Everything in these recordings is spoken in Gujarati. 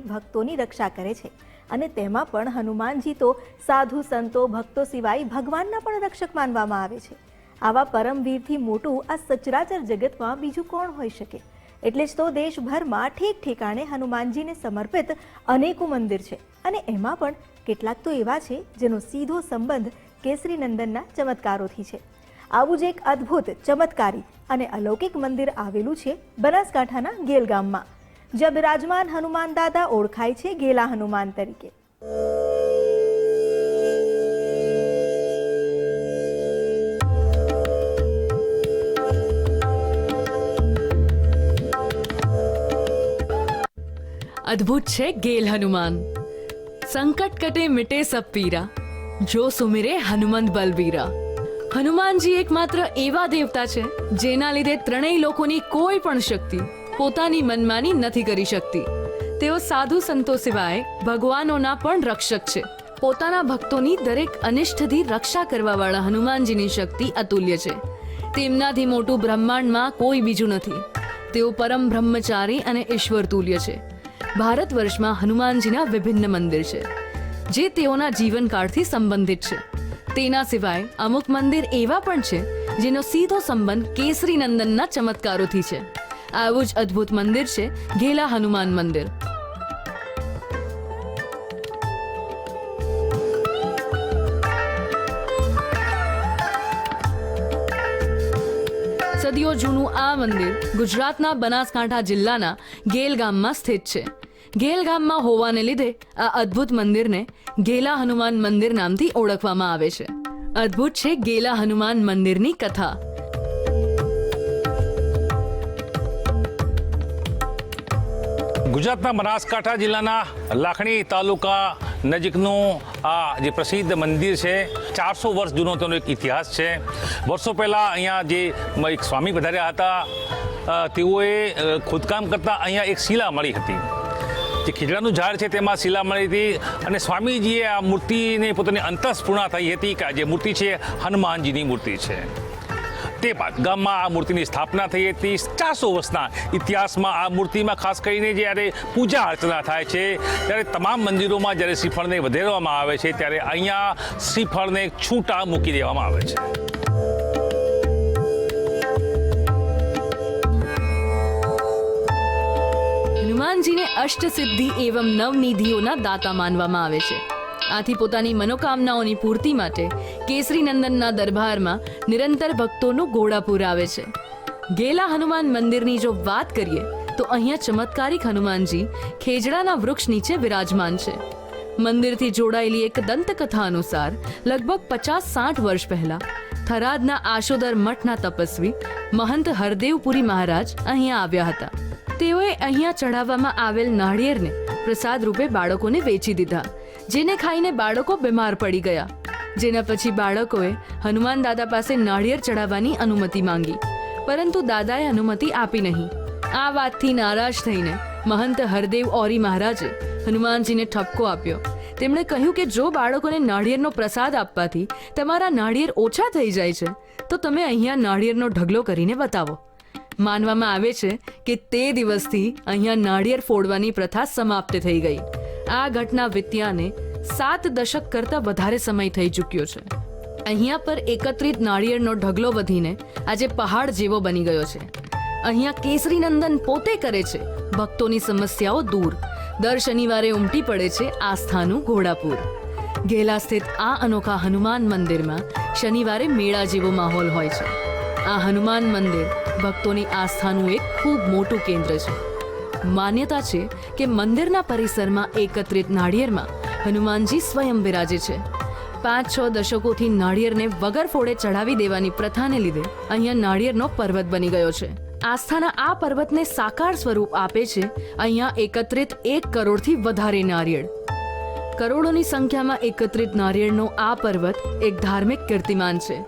ભક્તોની રક્ષા કરે છે. અને તેમાં પણ હનુમાનજી તો સાધુ સંતો, ભક્તો સિવાય ભગવાનના પણ રક્ષક માનવામાં આવે છે. આવા પરમવીરથી મોટું આ સચરાચર જગતમાં બીજું કોણ હોઈ શકે? એટલે જ તો દેશભરમાં ઠીક ઠેકાણે હનુમાનજીને સમર્પિત અનેકો મંદિર છે. અને એમાં પણ કેટલાક તો એવા છે, જેનો સીધો સંબંધ કેસરી નંદનના ચમત્કારોથી છે. આવું જ એક અદ્ભુત, ચમત્કારી અને અલૌકિક મંદિર આવેલું છે બનાસકાંઠાના ગેલ ગામમાં જ્યાં બિરાજમાન હનુમાન દાદા ઓળખાય છે ગેલા હનુમાન તરીકે. અદ્ભુત છે ગેલ હનુમાન. સંકટ કટે મિટે સબ પીરા. જો સુમિરે હનુમંત બલવીરા હનુમાનજી એકમાત્ર એવા દેવતા છે જેના લીધે ત્રણેય લોકોની કોઈ પણ શક્તિ પોતાની મનમાની નથી કરી શકતી. તેઓ સાધુ સંતો સિવાય ભગવાનોના પણ રક્ષક છે. પોતાના ભક્તોની દરેક અનિષ્ટથી રક્ષા કરવાવાળા હનુમાનજીની શક્તિ અતુલ્ય છે. તેમનાથી મોટું બ્રહ્માંડમાં કોઈ બીજું નથી. તેઓ પરમ બ્રહ્મચારી અને ઈશ્વર તુલ્ય છે. ભારત વર્ષમાં હનુમાનજીના વિભિન્ન મંદિર છે, જે તેઓના જીવનકાળથી સંબંધિત છે. તેના સિવાય અમુક મંદિર એવા પણ છે, જેનો સીધો સંબંધ કેસરી નંદનના ચમત્કારોથી છે. આવું જ અદ્ભુત મંદિર છે, ઘેલા હનુમાન મંદિર. સદીઓ જૂનું આ મંદિર ગુજરાતના બનાસકાંઠા જિલ્લાના ગેલ ગામમાં સ્થિત છે. ગેલ ગામમાં હોવાને લીધે આ અદ્ભુત મંદિરને ગેલા હનુમાન મંદિર નામથી ઓળખવામાં આવે છે. અદ્ભુત છે ગેલા હનુમાન મંદિરની કથા. ગુજરાતના બનાસકાંઠા જિલ્લાના લાખણી તાલુકા નજીકનું આ જે પ્રસિદ્ધ મંદિર છે, ચારસો વર્ષ જૂનો તેનો એક ઇતિહાસ છે. વર્ષો પહેલાં અહીંયા જે એક સ્વામી પધાર્યા હતા તેઓએ ખોદકામ કરતાં અહીંયા એક શિલા મળી હતી. જે ખીજડાનું ઝાડ છે તેમાં શિલા મળી હતી અને સ્વામીજીએ આ મૂર્તિને પોતાની અંતસ્પૂર્ણા થઈ હતી કે આ જે મૂર્તિ છે હનુમાનજીની મૂર્તિ છે. તે બાદ ગામમાં આ મૂર્તિની સ્થાપના થઈ હતી. ચારસો વર્ષના ઇતિહાસમાં આ મૂર્તિમાં ખાસ કરીને જ્યારે પૂજા અર્ચના થાય છે, ત્યારે તમામ મંદિરોમાં જ્યારે શ્રીફળને વધેરવામાં આવે છે, ત્યારે અહીંયા શ્રીફળને છૂટા મૂકી દેવામાં આવે છે. હનુમાનજીને અષ્ટસિદ્ધિ એવં નવનિધિઓના દાતા માનવામાં આવે છે. આથી પોતાની મનોકામનાઓની પૂર્તિ માટે કેસરી નંદનના દરબારમાં નિરંતર ભક્તોનું ઘોડાપુર આવે છે. ગેલા હનુમાન મંદિરની જો વાત કરીએ, તો અહીંયા ચમત્કારિક હનુમાનજી ખેજડાના વૃક્ષ નીચે વિરાજમાન છે. મંદિરથી જોડાયેલી એક દંતકથા અનુસાર, લગભગ પચાસ સાઠ વર્ષ પહેલા, થરાદના આશોદર મઠના તપસ્વી મહંત હરદેવપુરી મહારાજ અહીંયા આવ્યા હતા. તેઓએ અહીંયા ચઢાવવામાં આવેલ નાળિયેરને પ્રસાદ રૂપે બાળકોને વેચી દીધા, જેને ખાઈને બાળકો બીમાર પડી ગયા. જેના પછી બાળકોએ હનુમાન દાદા પાસે નાળિયેર ચડાવવાની અનુમતિ માંગી. પરંતુ દાદાએ અનુમતિ આપી નહીં. આ વાતથી નારાજ થઈને મહંત હરદેવ ઓરી મહારાજે હનુમાનજીને ઠપકો આપ્યો. તેમણે કહ્યું કે જો બાળકોને નાળિયેરનો પ્રસાદ આપવાથી તમારા નાળિયેર ઓછા થઈ જાય છે, તો તમે અહીંયા નાળિયેરનો ઢગલો કરીને બતાવો. માનવામાં આવે છે કે તે દિવસથી અહીંયા નાળિયેર ફોડવાની પ્રથા સમાપ્ત થઈ ગઈ. આ ઘટના વિત્યાને સાત દશક કરતાં વધારે સમય થઈ ચૂક્યો છે. અહીંયા પર એકત્રિત નાળિયેરનો ઢગલો વધીને આજે પહાડ જેવો બની ગયો છે. અહીંયા કેસરી નંદન પોતે કરે છે. ભક્તોની સમસ્યાઓ દૂર. દર શનિવારે ઉમટી પડે છે આસ્થાનું ઘોડાપુર. ગેલા સ્થિત આ અનોખા હનુમાન મંદિરમાં શનિવારે મેળા જેવો માહોલ હોય છે. આ હનુમાન મંદિર ભક્તોની આસ્થાનું એક ખૂબ મોટું કેન્દ્ર છે. માન્યતા છે કે મંદિરના પરિસરમાં એકત્રિત નાળિયેરમાં હનુમાનજી સ્વયં બિરાજે છે. પાંચ છ દશકોથી નાળિયેરને વગર ફોડે ચઢાવી દેવાની પ્રથાને લીધે અહીંયા નાળિયેરનો પર્વત બની ગયો છે. આસ્થાના આ પર્વતને સાકાર સ્વરૂપ આપે છે અહીંયા એકત્રિત એક કરોડથી વધારે નારિયેળ. કરોડોની સંખ્યામાં એકત્રિત નારિયેળનો આ પર્વત એક ધાર્મિક કીર્તિમાન છે,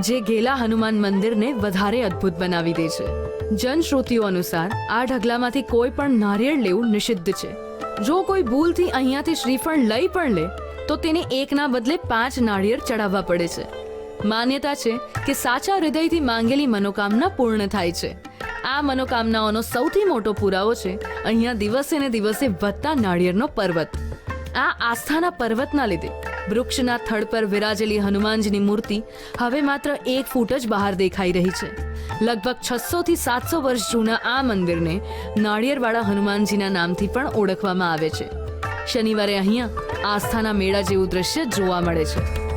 જે ગેલા હનુમાન મંદિરને વધારે અદ્ભુત બનાવી દે છે. જનશ્રુતિઓ અનુસાર આ ઢગલામાંથી કોઈ પણ નારિયેળ લેવું નિષિદ્ધ છે. જો કોઈ ભૂલથી અહીંયાથી શ્રીફળ લઈ પણ લે, તો તેને એકના બદલે પાંચ નાળિયેર ચડાવવા પડે છે. માન્યતા છે કે સાચા હૃદયથી માંગેલી મનોકામના પૂર્ણ થાય છે. આ મનોકામનાઓનો સૌથી મોટો પુરાવો છે અહીંયા દિવસે ને દિવસે વધતા નાળિયેરનો પર્વત. આ આસ્થાના પર્વતના લીધે વૃક્ષના થડ પર વિરાજેલી હનુમાનજીની મૂર્તિ હવે માત્ર એક ફૂટ જ બહાર દેખાઈ રહી છે. લગભગ છસો થી સાતસો વર્ષ જૂના આ મંદિરને નાળિયેરવાળા હનુમાનજીના નામથી પણ ઓળખવામાં આવે છે. શનિવારે અહીંયા આસ્થાના મેળા જેવું દ્રશ્ય જોવા મળે છે.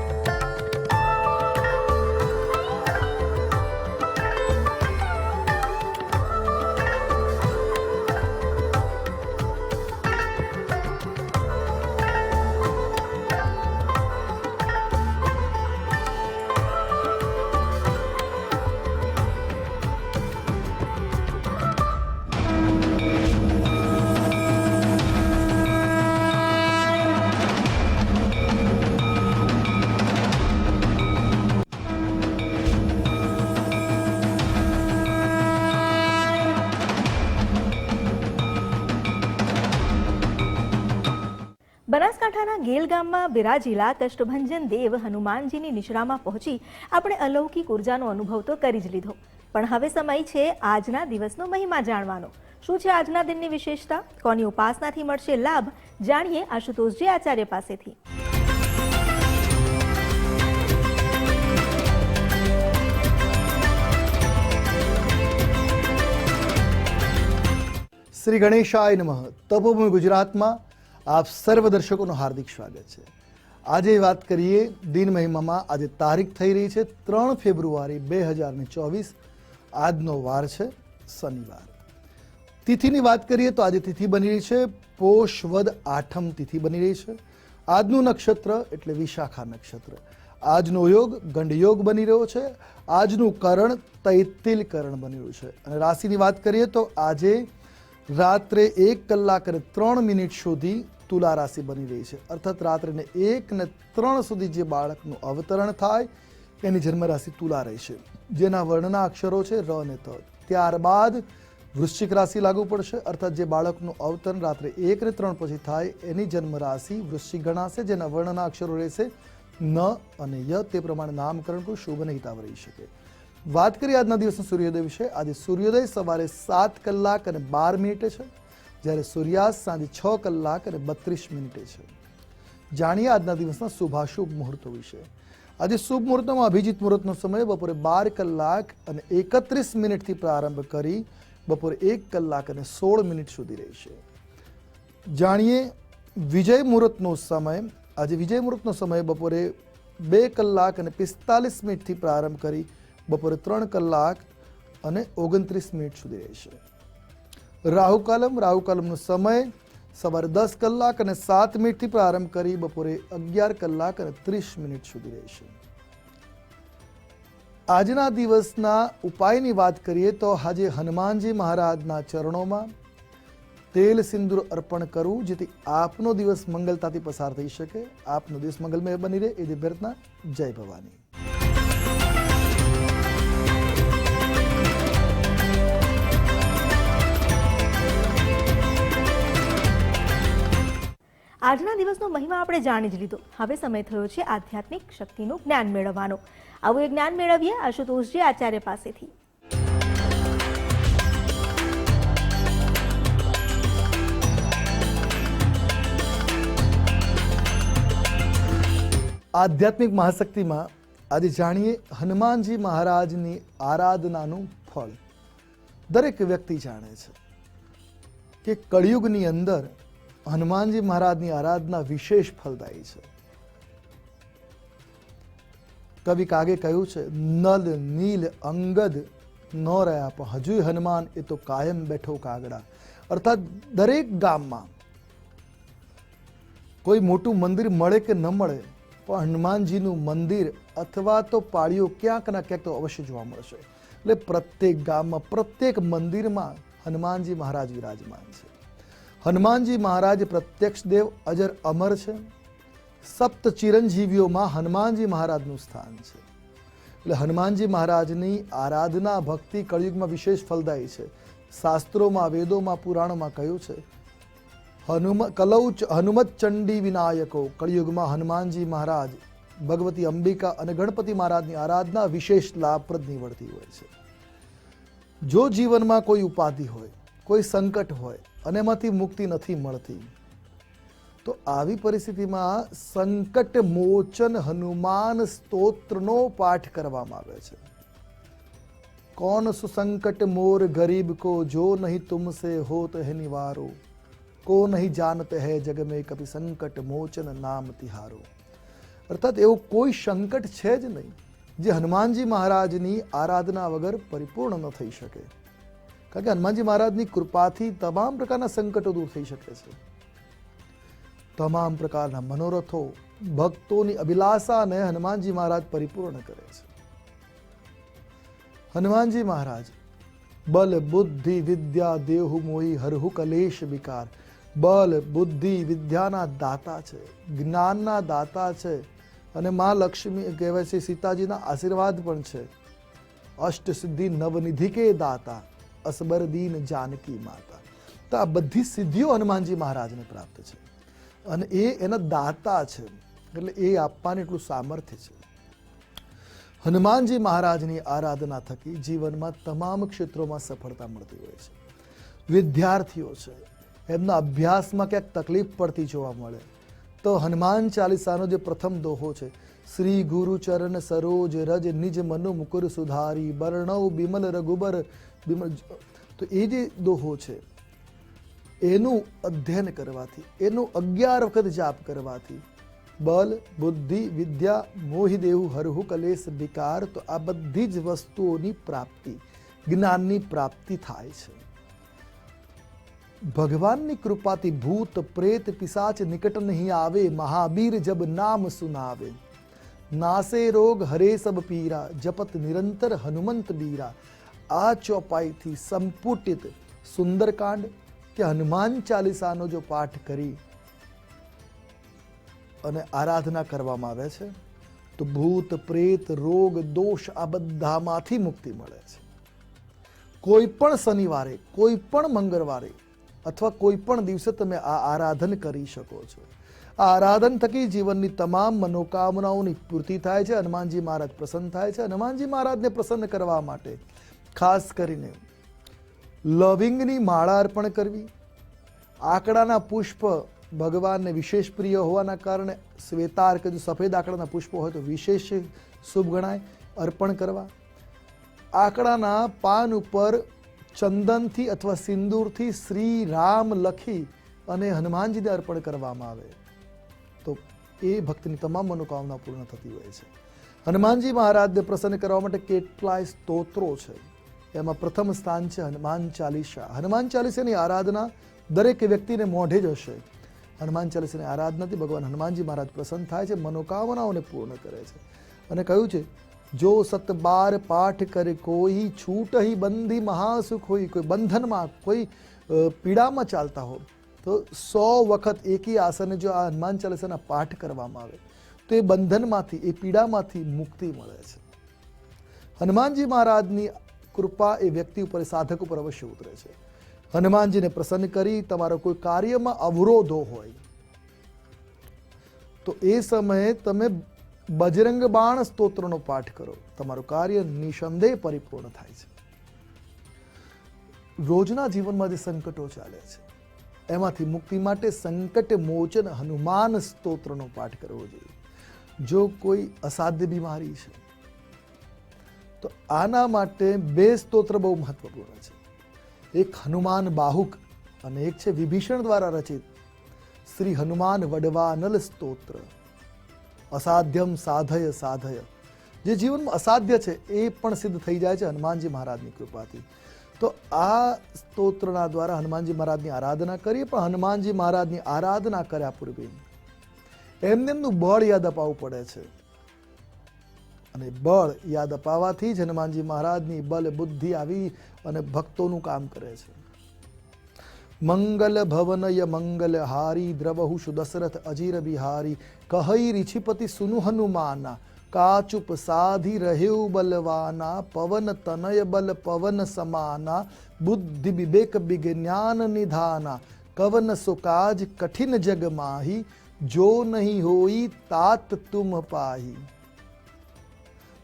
બનાસકાંઠાના ગેલ ગામમાં બિરાજીલા કષ્ટભંજન દેવ હનુમાનજીની નિશ્રામાં પહોંચી આપણે અલૌકિક ઉર્જાનો અનુભવ તો કરી જ લીધો. પણ હવે સમય છે આજના દિવસનો મહિમા જાણવાનો. શું છે આજના દિનની વિશેષતા? કોની ઉપાસનાથી મળશે લાભ? જાણીએ આશુતોષજી આચાર્ય પાસેથી. શ્રી ગણેશાય નમઃ. તપોભૂમિ ગુજરાતમાં આપ સર્વ દર્શકોનું હાર્દિક સ્વાગત છે. આજે વાત કરીએ દિન મહિમામાં આજે તારીખ થઈ રહી છે ત્રણ ફેબ્રુઆરી બે હજાર ચોવીસ. આજનો વાર છે શનિવાર. તિથિની વાત કરીએ તો આજે તિથિ બની રહી છે પોષ વદ આઠમ તિથિ બની રહી છે. આજનું નક્ષત્ર એટલે વિશાખા નક્ષત્ર. આજનો યોગ ગંડયોગ બની રહ્યો છે. આજનું કરણ તૈતિલ કરણ બની રહ્યું છે. અને રાશિની વાત કરીએ તો આજે રાત્રે એક કલાક અને ત્રણ મિનિટ સુધી તુલા રાશિ બની રહી છે. અર્થાત રાત્રિને એક ને ત્રણ સુધી જે બાળકનું અવતરણ થાય, એની જન્મ રાશિ તુલા રહેશે. જેના વર્ણના અક્ષરો છે ર અને ત. ત્યારબાદ વૃશ્ચિક રાશિ લાગુ પડશે. અર્થાત જે બાળકનું અવતરણ રાત્રે એક ને ત્રણ પછી થાય, એની જન્મ રાશિ વૃશ્ચિક ગણાશે. જેના વર્ણના અક્ષરો રહેશે ન અને ય. તે પ્રમાણે નામકરણ કોઈ શુભ હિતાવ રહી શકે. વાત કરીએ આજના દિવસના સૂર્યોદય વિશે. આજે સૂર્યોદય સવારે સાત કલાક અને બાર મિનિટે છે. જ્યારે સૂર્યાસ્ત સાંજે છ કલાક અને બત્રીસ મિનિટે છે. જાણીએ આજના દિવસના શુભાશુભ મુહૂર્તો વિશે. આજે શુભ મુહૂર્તમાં અભિજીત મુહૂર્તનો સમય બપોરે બાર કલાક અને એકત્રીસ મિનિટથી પ્રારંભ કરી બપોરે એક કલાક અને સોળ મિનિટ સુધી રહેશે જાણીએ વિજય મુહૂર્તનો સમય. આજે વિજય મુહૂર્તનો સમય બપોરે બે કલાક અને પિસ્તાલીસ મિનિટથી પ્રારંભ કરી બપોરે ત્રણ કલાક અને ઓગણત્રીસ મિનિટ સુધી રહેશે રાહુકાલમ રાહુકાલમનો સમય, સવારે દસ કલાક અને સાત મિનિટથી પ્રારંભ કરી બપોરે અગિયાર કલાક અને ત્રીસ મિનિટ સુધી રહેશે આજના દિવસના ઉપાયની વાત કરીએ તો આજે હનુમાનજી મહારાજના ચરણોમાં તેલ સિંદૂર અર્પણ કરવું, જેથી આપનો દિવસ મંગલતાથી પસાર થઈ શકે. આપનો દિવસ મંગલમય બની રહે. એ દિવ્ય પ્રાર્થના જય ભવાની. આજના દિવસનો મહિમા આપણે જાણી જ લીધો. હવે સમય થયો છે આધ્યાત્મિક શક્તિનું જ્ઞાન મેળવવાનો. આવું એ જ્ઞાન મેળવીએ આશુતોષજી આચાર્ય પાસેથી. આધ્યાત્મિક મહાશક્તિમાં આજે જાણીએ હનુમાનજી મહારાજની આરાધનાનું ફળ. દરેક વ્યક્તિ જાણે છે કે કળિયુગની અંદર હનુમાનજી મહારાજની આરાધના વિશેષ ફલદાયી છે. કવિ કાગે કહ્યું છે, નલ નીલ અંગદ ન રહ્યા પણ હજુય હનુમાન એ તો કાયમ બેઠો કાગડા. અર્થાત દરેક ગામમાં કોઈ મોટું મંદિર મળે કે ન મળે, પણ હનુમાનજીનું મંદિર અથવા તો પાળીઓ ક્યાંક ના ક્યાંક તો અવશ્ય જોવા મળશે. એટલે પ્રત્યેક ગામમાં, પ્રત્યેક મંદિરમાં હનુમાનજી મહારાજ વિરાજમાન છે. હનુમાનજી મહારાજ પ્રત્યક્ષ દેવ અજર અમર છે. સપ્ત ચિરંજીવીઓમાં હનુમાનજી મહારાજનું સ્થાન છે. એટલે હનુમાનજી મહારાજની આરાધના ભક્તિ કળિયુગમાં વિશેષ ફલદાયી છે. શાસ્ત્રોમાં, વેદોમાં, પુરાણોમાં કહ્યું છે. હનુમ કલૌ હનુમત ચંડી વિનાયકો કળિયુગમાં હનુમાનજી મહારાજ, ભગવતી અંબિકા અને ગણપતિ મહારાજની આરાધના વિશેષ લાભપ્રદ નીવડતી હોય છે. જો જીવનમાં કોઈ ઉપાધિ હોય કોઈ સંકટ હોય અને એમાંથી મુક્તિ નથી મળતી. તો આવી પરિસ્થિતિમાં સંકટ મોચન હનુમાન સ્તોત્રનો પાઠ કરવામાં આવે છે. કોણ સુસંકટ મોર ગરીબ કો જો નહીં તુમસે હોત હે નિવારો? કો નહીં જાનત હે જગ મેં કભી સંકટ મોચન નામ તિહારો? અર્થાત એવું કોઈ સંકટ છે જ નહીં, જે હનુમાનજી મહારાજની આરાધના વગર પરિપૂર્ણ ન થઈ શકે. કારણ કે હનુમાનજી મહારાજની કૃપાથી તમામ પ્રકારના સંકટો દૂર થઈ શકે છે. તમામ પ્રકારના મનોરથો, ભક્તોની અભિલાષાને હનુમાનજી મહારાજ પરિપૂર્ણ કરે છે. હનુમાનજી મહારાજ, બલ, બુદ્ધિ, વિદ્યા, દેહુ, મોહી, હરહુ, કલેશ, વિકાર. બલ, બુદ્ધિ, વિદ્યાના દાતા છે, જ્ઞાનના દાતા છે અને મા લક્ષ્મી કહેવાય છે, સીતાજીના આશીર્વાદ પણ છે. અષ્ટ સિદ્ધિ નવનિધિ કે દાતા. અસબર દીન જાનકી માતા. તો આ બધી સિદ્ધિઓ હનુમાનજી મહારાજને પ્રાપ્ત છે. અને એ એના દાતા છે. એટલે એ આપવાનું એટલું સામર્થ્ય છે. હનુમાનજી મહારાજની આરાધના થકી જીવનમાં તમામ ક્ષેત્રોમાં સફળતા મળતી હોય છે. વિદ્યાર્થીઓ છે. એમના અભ્યાસમાં ક્યાંક તકલીફ પડતી જોવા મળે. તો હનુમાન ચાલીસાનો જે પ્રથમ દોહો છે, શ્રી ગુરુ ચરણ સરોજ રજ નિજ મનુ મુકુર સુધારી, બર્ણવ બિમલ રઘુબર તો એ જે દોહો છે, એનું અધ્યયન કરવાથી, એનું અગિયાર વખત જાપ કરવાથી, બલ, બુદ્ધિ, વિદ્યા, મોહી દેવું હરહુ, કલેશ, વિકાર, તો આ બધી જ વસ્તુઓની પ્રાપ્તિ, જ્ઞાનની પ્રાપ્તિ થાય છે. ભગવાનની કૃપાથી ભૂત, પ્રેત, પિશાચ નિકટ નહીં આવે મહાવીર જબ નામ સુનાવે. નાસે રોગ હરે સબ પીરા, જપત નિરંતર હનુમંત બીરા. આ ચોપાઈથી સંપુટિત સુંદરકાંડ કે હનુમાન ચાલીસાનો જો પાઠ કરી અને આરાધના કરવામાં આવે છે, તો ભૂત, પ્રેત, રોગ, દોષ આ બધામાંથી મુક્તિ મળે છે. કોઈ પણ શનિવારે, કોઈ પણ મંગળવારે અથવા કોઈ પણ દિવસે તમે આ આરાધન કરી શકો છો. આ આરાધન થકી જીવનની તમામ મનોકામનાઓની પૂર્તિ થાય છે, હનુમાનજી મહારાજ પ્રસન્ન થાય છે. હનુમાનજી મહારાજને પ્રસન્ન કરવા માટે ખાસ કરીને લવિંગની માળા અર્પણ કરવી, આંકડાના પુષ્પ ભગવાનને વિશેષ પ્રિય હોવાના કારણે શ્વેતાર્ક જો સફેદ આંકડાના પુષ્પો હોય તો વિશેષ શુભ ગણાય, અર્પણ કરવા. આંકડાના પાન ઉપર ચંદનથી અથવા સિંદૂરથી શ્રી રામ લખી અને હનુમાનજીને અર્પણ કરવામાં આવે. તો એ ભક્તની તમામ મનોકામના પૂર્ણ થતી હોય છે. હનુમાનજી મહારાજને પ્રસન્ન કરવા માટે કેટલાય સ્તોત્રો છે. એમાં પ્રથમ સ્થાન છે હનુમાન ચાલીસા. હનુમાન ચાલીસાની આરાધના દરેક વ્યક્તિને મોઢે જ હશે. હનુમાન ચાલીસાની આરાધનાથી ભગવાન હનુમાનજી મહારાજ પ્રસન્ન થાય છે, મનોકામનાઓને પૂર્ણ કરે છે. અને કહ્યું છે, જો સત બાર પાઠ કરે કોઈ છૂટ હી બંધી મહાસુખ હોય, કોઈ બંધનમાં કોઈ પીડામાં ચાલતા હો, તો સો વખત એકી આસને જો આ હનુમાન ચાલીસાના પાઠ કરવામાં આવે, તો એ બંધનમાંથી, એ પીડામાંથી મુક્તિ મળે છે. હનુમાનજી મહારાજની કૃપા એ વ્યક્તિ ઉપર સાધક ઉપર અવશ્ય ઉતરે છે. હનુમાનજીને પ્રસન્ન કરી, તમારો કોઈ કાર્યમાં અવરોધો હોય, તો એ સમયે તમે બજરંગ બાણ સ્તોત્રનો પાઠ કરો. તમારું કાર્ય નિસંદેહ પરિપૂર્ણ થાય છે. રોજના જીવનમાં જે સંકટો ચાલે છે, એમાંથી મુક્તિ માટે સંકટ મોચન હનુમાન સ્તોત્રનો પાઠ કરવો જોઈએ. જો કોઈ અસાધ્ય બીમારી છે તો આના માટે બે સ્તોત્ર બહુ મહત્વપૂર્ણ છે. એક હનુમાન બાહુક અને એક છે વિભીષણ દ્વારા રચિત. શ્રી હનુમાન વડવાનલ સ્તોત્ર. અસાધ્યમ સાધય સાધય. જે જીવનમાં અસાધ્ય છે એ પણ સિદ્ધ થઈ જાય છે હનુમાનજી મહારાજની કૃપાથી. તો આ સ્તોત્રના દ્વારા હનુમાનજી મહારાજની આરાધના કરીએ, પણ હનુમાનજી મહારાજની આરાધના કર્યા પૂર્વે એમને એમનું બળ યાદ અપાવવું પડે છે. અને બળ યાદ અપાવાથી જ હનુમાનજી મહારાજની બલ બુદ્ધિ આવી અને ભક્તોનું કામ કરે છે. મંગલ ભવનય મંગલ હારી દ્રવહુ સુદશરથ અજીર બિહારી કહઈ રિછિપતિ સુનુ હનુમાના, કાચુપ સાધી રહેઉ બલવાના, પવન તનય બલ પવન સમાના, બુદ્ધિ વિવેક વિજ્ઞાન નિધાના, કવન સુકાજ કઠિન જગ માહી, જો નહીં હોઈ તાત તુમ પાહી.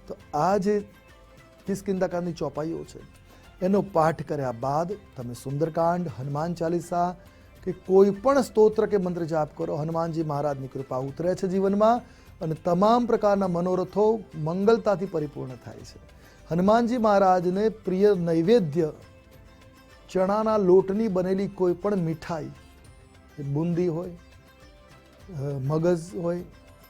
તો આ જે કિસ્કિંદાકાંડની ચોપાઈઓ છે, એનો પાઠ કર્યા બાદ તમે સુંદરકાંડ, હનુમાન ચાલીસા કે કોઈ પણ સ્તોત્ર કે મંત્ર જાપ કરો, હનુમાનજી મહારાજની કૃપા ઉતરે છે જીવનમાં અને તમામ પ્રકારના મનોરથો મંગલતાથી પરિપૂર્ણ થાય છે. હનુમાનજી મહારાજને પ્રિય નૈવેદ્ય, ચણાના લોટની બનેલી કોઈ પણ મીઠાઈ બુંદી હોય મગજ હોય,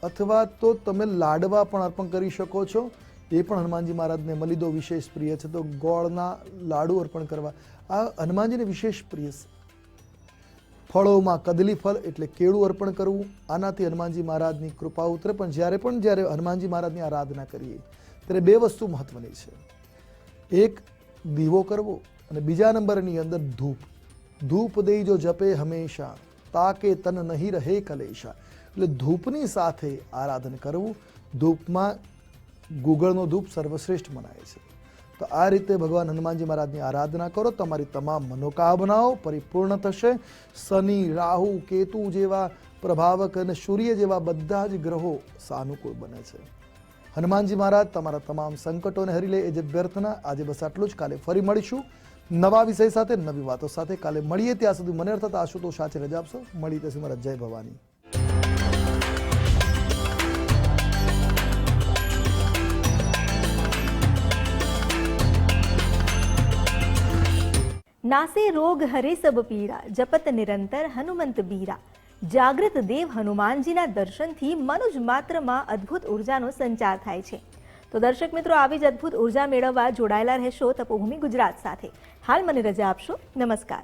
અથવા તો તમે લાડવા પણ અર્પણ કરી શકો છો. એ પણ હનુમાનજી મહારાજને મલિદો વિશેષ પ્રિય છે. તો ગોળના લાડુ અર્પણ કરવા. આ હનુમાનજીને વિશેષ પ્રિય છે. ફળોમાં કદલી ફળ એટલે કેળું અર્પણ કરવું. આનાથી હનુમાનજી મહારાજની કૃપા ઉતરે. પણ જ્યારે પણ જ્યારે હનુમાનજી મહારાજની આરાધના કરીએ, ત્યારે બે વસ્તુ મહત્વની છે. એક, દીવો કરવો અને બીજા નંબરની અંદર ધૂપ. ધૂપ દઈ જો જપે હંમેશા, તાકે તન નહીં રહે કલેશા. એટલે ધૂપની સાથે આરાધન કરવું. ધૂપમાં ગુગળનો ધૂપ સર્વશ્રેષ્ઠ મનાય છે. તો આ રીતે ભગવાન હનુમાનજી મહારાજની આરાધના કરો, તમારી તમામ મનોકામનાઓ પરિપૂર્ણ થશે. શનિ, રાહુ, કેતુ જેવા પ્રભાવક અને સૂર્ય જેવા બધા જ ગ્રહો સાનુકૂળ બને છે. હનુમાનજી મહારાજ, તમારા તમામ સંકટોને હરી લે, એ જે વ્યર્થના આજે બસ આટલું જ. કાલે ફરી મળીશું. નવા વિષય સાથે, નવી વાતો સાથે. કાલે મળીએ ત્યાં સુધી મને અર્થાત આશુતોષ સાચે રજા આપશો. મળી ત્યાં સુધી. મારા જય ભવાની. નાસે રોગ હરે સબ પીડા જપત નિરંતર હનુમંત બીરા. જાગૃત દેવ હનુમાનજીના દર્શનથી મનુજ માત્રમાં અદ્ભુત ઉર્જાનો સંચાર થાય છે. તો દર્શક મિત્રો, આવી જ અદ્ભુત ઊર્જા મેળવવા જોડાયેલા રહેશો તપોભૂમિ ગુજરાત સાથે. હાલ મને રજા આપશો. નમસ્કાર.